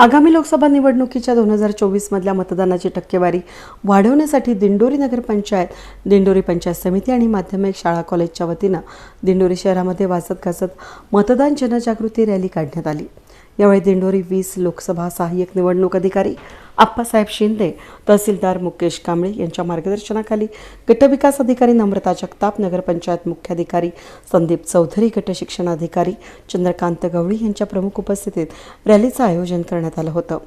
आगामी लोकसभा निवडणुकीच्या दोन हजार चोवीसमधल्या मतदानाची टक्केवारी वाढवण्यासाठी दिंडोरी नगरपंचायत दिंडोरी पंचायत समिती आणि माध्यमिक शाळा कॉलेजच्या वतीनं दिंडोरी शहरामध्ये वाचत गाजत मतदान जनजागृती रॅली काढण्यात आली. यावेळी दिंडोरी वीस लोकसभा सहाय्यक निवडणूक अधिकारी आप्पासाहेब शिंदे तहसीलदार मुकेश कांबळे यांच्या मार्गदर्शनाखाली गटविकास अधिकारी नम्रता जगताप नगरपंचायत मुख्याधिकारी संदीप चौधरी गट शिक्षणाधिकारी चंद्रकांत गवळी यांच्या प्रमुख उपस्थितीत रॅलीचं आयोजन करण्यात आलं होतं.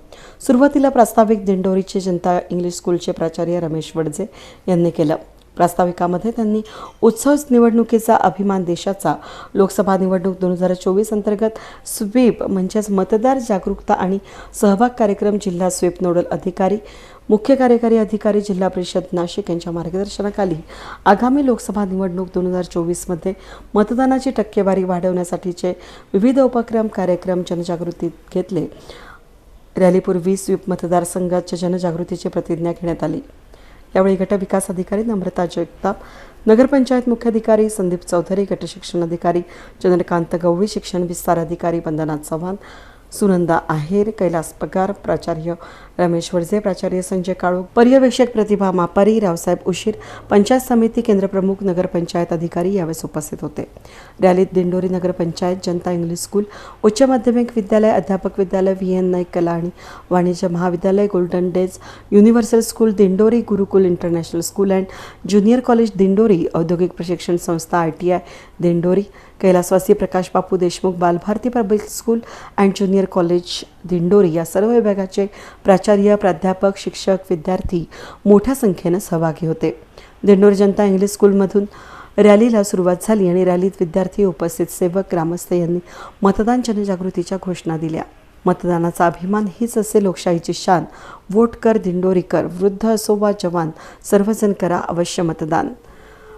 सुरुवातीला प्रास्ताविक दिंडोरीचे जनता इंग्लिश स्कूलचे प्राचार्य रमेश वडजे यांनी केलं. प्रास्ताविकामध्ये त्यांनी उत्सव निवडणुकीचा अभिमान देशाचा. लोकसभा निवडणूक दोन हजार चोवीस अंतर्गत स्वीप म्हणजेच मतदार जागरूकता आणि सहभाग कार्यक्रम जिल्हा स्वीप नोडल अधिकारी मुख्य कार्यकारी अधिकारी जिल्हा परिषद नाशिक यांच्या मार्गदर्शनाखाली आगामी लोकसभा निवडणूक दोन हजार चोवीसमध्ये मतदानाची टक्केवारी वाढवण्यासाठीचे विविध उपक्रम कार्यक्रम जनजागृतीत घेतले. रॅलीपूर्वी स्वीप मतदारसंघाच्या जनजागृतीची प्रतिज्ञा घेण्यात आली. यावेळी गटविकास अधिकारी नम्रता जगताप नगरपंचायत मुख्याधिकारी संदीप चौधरी गट शिक्षण अधिकारी चंद्रकांत गवळी शिक्षण विस्तार अधिकारी वंदना चव्हाण सुनंदा आहेर कैलास पगार प्राचार्य रमेश वडजे प्राचार्य संजय काळू पर्यवेक्षक प्रतिभा मापारी रावसाहेब उशीर पंचायत समिती केंद्रप्रमुख नगरपंचायत अधिकारी यावेळेस उपस्थित होते. रॅलीत दिंडोरी नगरपंचायत जनता इंग्लिश स्कूल उच्च माध्यमिक विद्यालय अध्यापक विद्यालय व्ही एन नाईक कला आणि वाणिज्य महाविद्यालय golden days universal school Dindori Gurukul international school and junior college Dindori औद्योगिक प्रशिक्षण संस्था आय टी आय दिंडोरी कैलासवासी Prakash Bapu Deshmukh Balbharati public school and junior college Dindori या सर्व विभागाचे प्राचार्य प्राध्यापक शिक्षक विद्यार्थी मोठ्या संख्येनं सहभागी होते. दिंडोरी जनता इंग्लिश स्कूलमधून रॅलीला सुरुवात झाली आणि रॅलीत विद्यार्थी उपस्थित सेवक ग्रामस्थ यांनी मतदान जनजागृतीच्या घोषणा दिल्या. मतदानाचा अभिमान हीच असे लोकशाहीची शान. वोट कर दिंडोरी कर वृद्ध असो वा जवान सर्वजण करा अवश्य मतदान.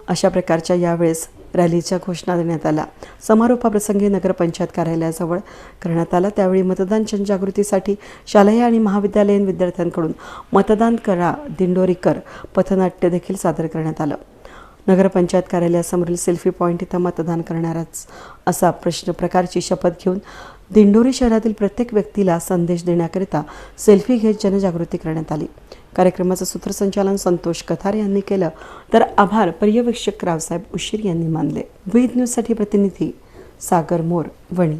अशा प्रकारच्या यावेळेस रॅलीच्या घोषणा देण्यात आल्या. समारोपाप्रसंगी नगरपंचायत कार्यालयाजवळ करण्यात आला. त्यावेळी मतदान जनजागृतीसाठी शालेय आणि महाविद्यालयीन विद्यार्थ्यांकडून मतदान करा दिंडोरी कर पथनाट्य देखील सादर करण्यात आलं. नगरपंचायत कार्यालयासमोरील सेल्फी पॉईंट इथं मतदान करणाराच असा प्रश्न प्रकारची शपथ घेऊन दिंडोरी शहरातील प्रत्येक व्यक्तीला संदेश देण्याकरिता सेल्फी घेत जनजागृती करण्यात आली. कार्यक्रमाचं सूत्रसंचालन संतोष कथार यांनी केलं. तर आभार पर्यवेक्षक रावसाहेब उशीर यांनी मानले. वेद न्यूजसाठी प्रतिनिधी सागर मोर वणी.